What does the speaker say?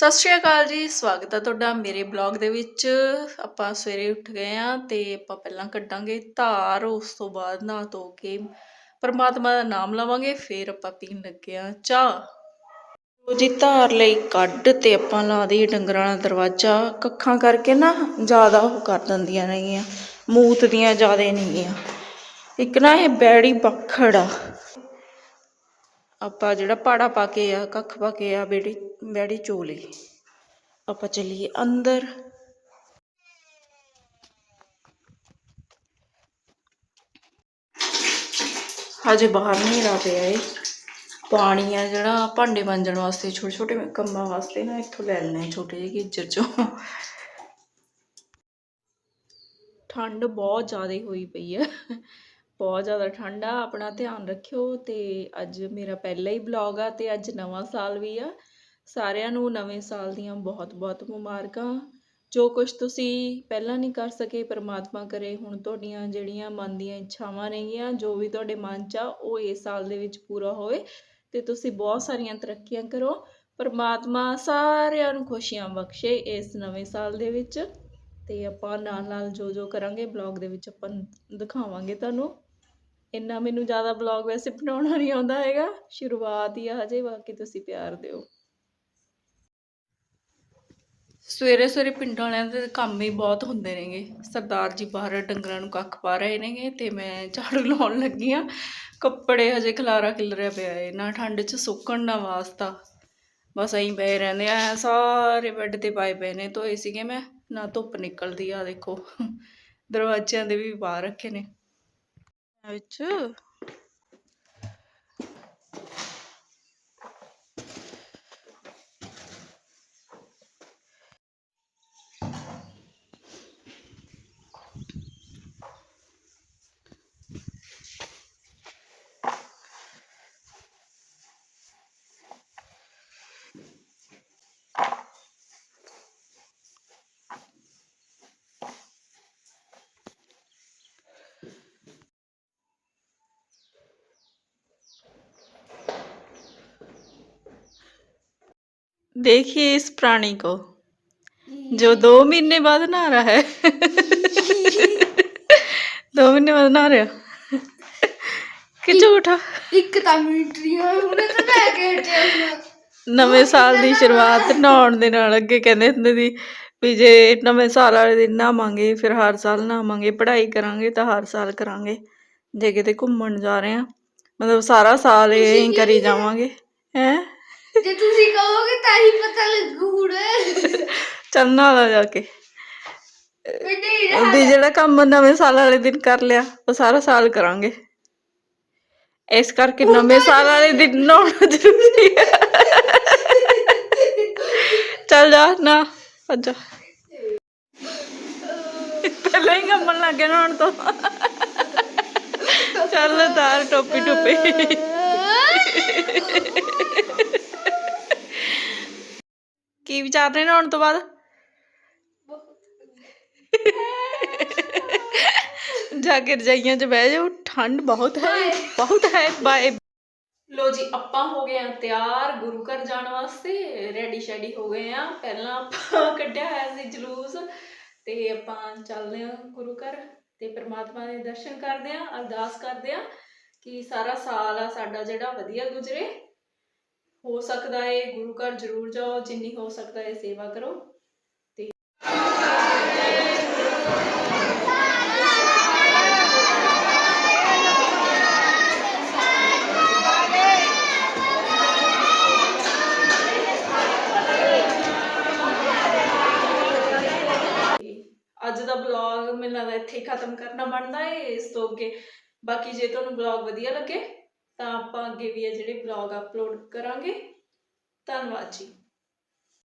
ਸਤਿ ਸ਼੍ਰੀ ਅਕਾਲ ਜੀ, ਸਵਾਗਤ ਹੈ ਤੁਹਾਡਾ ਮੇਰੇ ਬਲੌਗ ਦੇ ਵਿੱਚ। ਆਪਾਂ ਸਵੇਰੇ ਉੱਠ ਗਏ ਆ ਤੇ ਆਪਾਂ ਪਹਿਲਾਂ ਕੱਢਾਂਗੇ ਧਾਰ, ਉਸ ਤੋਂ ਬਾਅਦ ਨਹਾ ਧੋ ਕੇ ਪਰਮਾਤਮਾ ਦਾ ਨਾਮ ਲਵਾਂਗੇ, ਫਿਰ ਆਪਾਂ ਪੀਣ ਲੱਗੇ ਆ ਚਾਹ। ਜੀ, ਧਾਰ ਲਈ ਕੱਢ ਤੇ ਆਪਾਂ ਲਾ ਦਈਏ ਡੰਗਰਾਂ ਦਾ ਦਰਵਾਜ਼ਾ। ਕੱਖਾਂ ਕਰਕੇ ਨਾ ਜ਼ਿਆਦਾ ਉਹ ਕਰ ਦਿੰਦੀਆਂ ਨੇਗੀਆਂ ਮੂਤ ਦੀਆਂ ਜ਼ਿਆਦਾ ਨੇਗੀਆਂ ਇੱਕ ਨਾ ਇਹ ਬੈੜੀ ਬੱਖੜ ਆ। ਆਪਾਂ ਜਿਹੜਾ ਪਾੜਾ ਪਾ ਕੇ ਆ, ਕੱਖ ਪਾ ਕੇ ਆ ਬੇੜੀ। ਬੈੜੀ ਚੋਲੀ। ਆਪਾਂ ਚੱਲੀਏ ਅੰਦਰ। ਹਜੇ ਬਾਹਰ ਨਹੀਂ ਰਾ ਪਿਆ ਏ। ਪਾਣੀ ਆ ਜਿਹੜਾ ਭਾਂਡੇ ਮਾਂਜਣ ਵਾਸਤੇ ਛੋਟੇ ਛੋਟੇ ਕੰਮਾਂ ਵਾਸਤੇ ਨਾ ਇੱਥੋਂ ਲੈ ਲੈਣੇ ਛੋਟੇ ਜਿਹੇ ਗੀਜਰ ਚੋਂ। ਠੰਡ ਬਹੁਤ ਜ਼ਿਆਦਾ ਹੋਈ ਪਈ ਆ। ਬਹੁਤ ਜ਼ਿਆਦਾ ਠੰਡ ਆ, ਆਪਣਾ ਧਿਆਨ ਰੱਖਿਓ ਤੇ ਅੱਜ ਮੇਰਾ ਪਹਿਲਾ ਹੀ ਬਲੌਗ ਆ ਤੇ ਅੱਜ ਨਵਾਂ ਸਾਲ ਵੀ ਆ। ਸਾਰਿਆਂ ਨੂੰ ਨਵੇਂ ਸਾਲ ਦੀਆਂ ਬਹੁਤ ਬਹੁਤ ਮੁਬਾਰਕਾਂ। ਜੋ ਕੁਝ ਤੁਸੀਂ ਪਹਿਲਾਂ ਨਹੀਂ ਕਰ ਸਕੇ, ਪਰਮਾਤਮਾ ਕਰੇ, ਹੁਣ ਤੁਹਾਡੀਆਂ ਜਿਹੜੀਆਂ ਮਨ ਦੀਆਂ ਇੱਛਾਵਾਂ ਨੇਗੀਆਂ, ਜੋ ਵੀ ਤੁਹਾਡੇ ਮਨ 'ਚ ਆ, ਉਹ ਇਸ ਸਾਲ ਦੇ ਵਿੱਚ ਪੂਰਾ ਹੋਵੇ ਤੇ ਤੁਸੀਂ ਬਹੁਤ ਸਾਰੀਆਂ ਤਰੱਕੀਆਂ ਕਰੋ। ਪਰਮਾਤਮਾ ਸਾਰਿਆਂ ਨੂੰ ਖੁਸ਼ੀਆਂ ਬਖਸ਼ੇ ਇਸ ਨਵੇਂ ਸਾਲ ਦੇ ਵਿੱਚ। ਤੇ ਆਪਾਂ ਨਾਲ ਨਾਲ ਜੋ ਜੋ ਕਰਾਂਗੇ, ਬਲੌਗ ਦੇ ਵਿੱਚ ਆਪਾਂ ਦਿਖਾਵਾਂਗੇ ਤੁਹਾਨੂੰ। ਇੰਨਾ ਮੈਨੂੰ ਜ਼ਿਆਦਾ ਬਲੌਗ ਵੈਸੇ ਬਣਾਉਣਾ ਨਹੀਂ ਆਉਂਦਾ ਹੈਗਾ। ਸ਼ੁਰੂਆਤ ਹੀ ਆ ਹਜੇ, ਬਾਕੀ ਤੁਸੀਂ ਪਿਆਰ ਦਿਓ। ਸਵੇਰੇ ਸਵੇਰੇ ਪਿੰਡਾਂ ਵਾਲਿਆਂ ਦੇ ਕੰਮ ਹੀ ਬਹੁਤ ਹੁੰਦੇ ਨੇਗੇ। ਸਰਦਾਰ ਜੀ ਬਾਹਰ ਡੰਗਰਾਂ ਨੂੰ ਕੱਖ ਪਾ ਰਹੇ ਨੇਗੇ ਤੇ ਮੈਂ ਝਾੜੂ ਲਾਉਣ ਲੱਗੀ ਆ ਕੱਪੜੇ ਹਜੇ ਖਲਾਰਾ ਖਿਲਰਿਆ ਪਿਆ ਏ, ਨਾ ਠੰਡ 'ਚ ਸੁੱਕਣ ਨਾ ਵਾਸਤਾ। ਬਸ ਐਂ ਪਏ ਰਹਿੰਦੇ ਆ, ਸਾਰੇ ਬੈੱਡ ਤੇ ਪਾਏ ਪਏ ਨੇ, ਧੋਏ ਸੀਗੇ ਮੈਂ, ਨਾ ਧੁੱਪ ਨਿਕਲਦੀ ਆ ਦੇਖੋ। ਦਰਵਾਜ਼ਿਆਂ ਦੇ ਵੀ ਪਾ ਰੱਖੇ ਨੇ। ਵਿੱਚ देखिए इस प्राणी को जो दो महीने बाद नहा रहा है दो महीने बाद नहा रहा कि झूठा ਇੱਕ ਤਾਂ ਮਿੰਟਰੀ ਹੋਇਆ ਉਹਨੇ ਤਾਂ ਲੈ ਕੇ ਹਟਿਆ ਹੁਣ ਨਵੇਂ ਸਾਲ ਦੀ ਸ਼ੁਰੂਆਤ ਨਹਾਉਣ ਦੇ ਨਾਲ ਅੱਗੇ ਕਹਿੰਦੇ ਹੁੰਦੇ ਸੀ ਵੀ ਜੇ ਨਵੇਂ ਸਾਲ ਵਾਲੇ ਦਿਨ ਨਹਾਵਾਂਗੇ ਫਿਰ ਹਰ ਸਾਲ ਨਹਾਵਾਂਗੇ ਪੜ੍ਹਾਈ ਕਰਾਂਗੇ ਤਾਂ ਹਰ ਸਾਲ ਕਰਾਂਗੇ ਜੇ ਕਿਤੇ ਘੁੰਮਣ ਜਾ ਰਹੇ ਆ ਮਤਲਬ ਸਾਰਾ ਸਾਲ ਇਹ ਹੀ ਕਰੀ ਜਾਵਾਂਗੇ ਹੈ ਜੇ ਤੁਸੀਂ ਕਹੋਗੇ ਤਾਂ ਹੀ ਪਤਾ ਲੱਗੂ ਹੁਣ। ਚੱਲ ਨਹਾ ਜਾ ਕੇ। ਨਹੀਂ ਵੀ ਜਿਹੜਾ ਕੰਮ ਨਵੇਂ ਸਾਲ ਵਾਲੇ ਦਿਨ ਕਰ ਲਿਆ ਉਹ ਸਾਰਾ ਸਾਲ ਕਰਾਂਗੇ। ਇਸ ਕਰਕੇ ਨਵੇਂ ਸਾਲ ਵਾਲੇ ਦਿਨ ਨਹਾਉਣਾ ਜ਼ਰੂਰੀ ਹੈ। ਚੱਲ ਜਾ ਨਾ ਅੱਜਾ ਪਹਿਲਾਂ ਹੀ ਕੰਮਣ ਲੱਗ ਗਿਆ ਨਹਾਉਣ ਤੋਂ। ਚੱਲ ਤਾਰ ਟੋਪੀ ਟੋਪੀ ਕੀ ਵਿਚਾਰ ਨੇ ਨਹਾਉਣ ਤੋਂ ਬਾਅਦ? ਜਾ ਕੇ ਰਜਾਈਆਂ 'ਚ ਬਹਿ ਜਾਓ ਠੰਡ ਬਹੁਤ ਹੈ ਬਹੁਤ ਹੈ ਬਾਏ। ਲੋ ਜੀ ਆਪਾਂ ਹੋ ਗਏ ਆ ਤਿਆਰ ਗੁਰੂ ਘਰ ਜਾਣ ਵਾਸਤੇ ਰੈਡੀ ਸ਼ੈਡੀ ਹੋ ਗਏ ਆ ਪਹਿਲਾਂ ਆਪਾਂ ਕੱਢਿਆ ਹੋਇਆ ਸੀ ਜਲੂਸ ਤੇ ਆਪਾਂ ਚੱਲਦੇ ਆ ਗੁਰੂ ਘਰ ਤੇ ਪ੍ਰਮਾਤਮਾ ਦੇ ਦਰਸ਼ਨ ਕਰਦੇ ਆ ਅਰਦਾਸ ਕਰਦੇ ਆ ਕਿ ਸਾਰਾ ਸਾਲ ਆ ਸਾਡਾ ਜਿਹੜਾ ਵਧੀਆ ਗੁਜ਼ਰੇ। ਹੋ ਸਕਦਾ ਹੈ ਗੁਰੂ ਘਰ ਜ਼ਰੂਰ ਜਾਓ, ਜਿੰਨੀ ਹੋ ਸਕਦਾ ਹੈ ਸੇਵਾ ਕਰੋ। ਅੱਜ ਦਾ ਬਲੌਗ ਮੈਨੂੰ ਲੱਗਦਾ ਇੱਥੇ ਹੀ ਖਤਮ ਕਰਨਾ ਬਣਦਾ ਹੈ ਇਸ ਤੋਂ ਅੱਗੇ। ਬਾਕੀ ਜੇ ਤੁਹਾਨੂੰ ਬਲੌਗ ਵਧੀਆ ਲੱਗੇ ਤਾਂ ਆਪਾਂ ਅੱਗੇ ਵੀ ਇਹ ਜਿਹੜੇ ਬਲੌਗ ਅਪਲੋਡ ਕਰਾਂਗੇ। ਧੰਨਵਾਦ ਜੀ।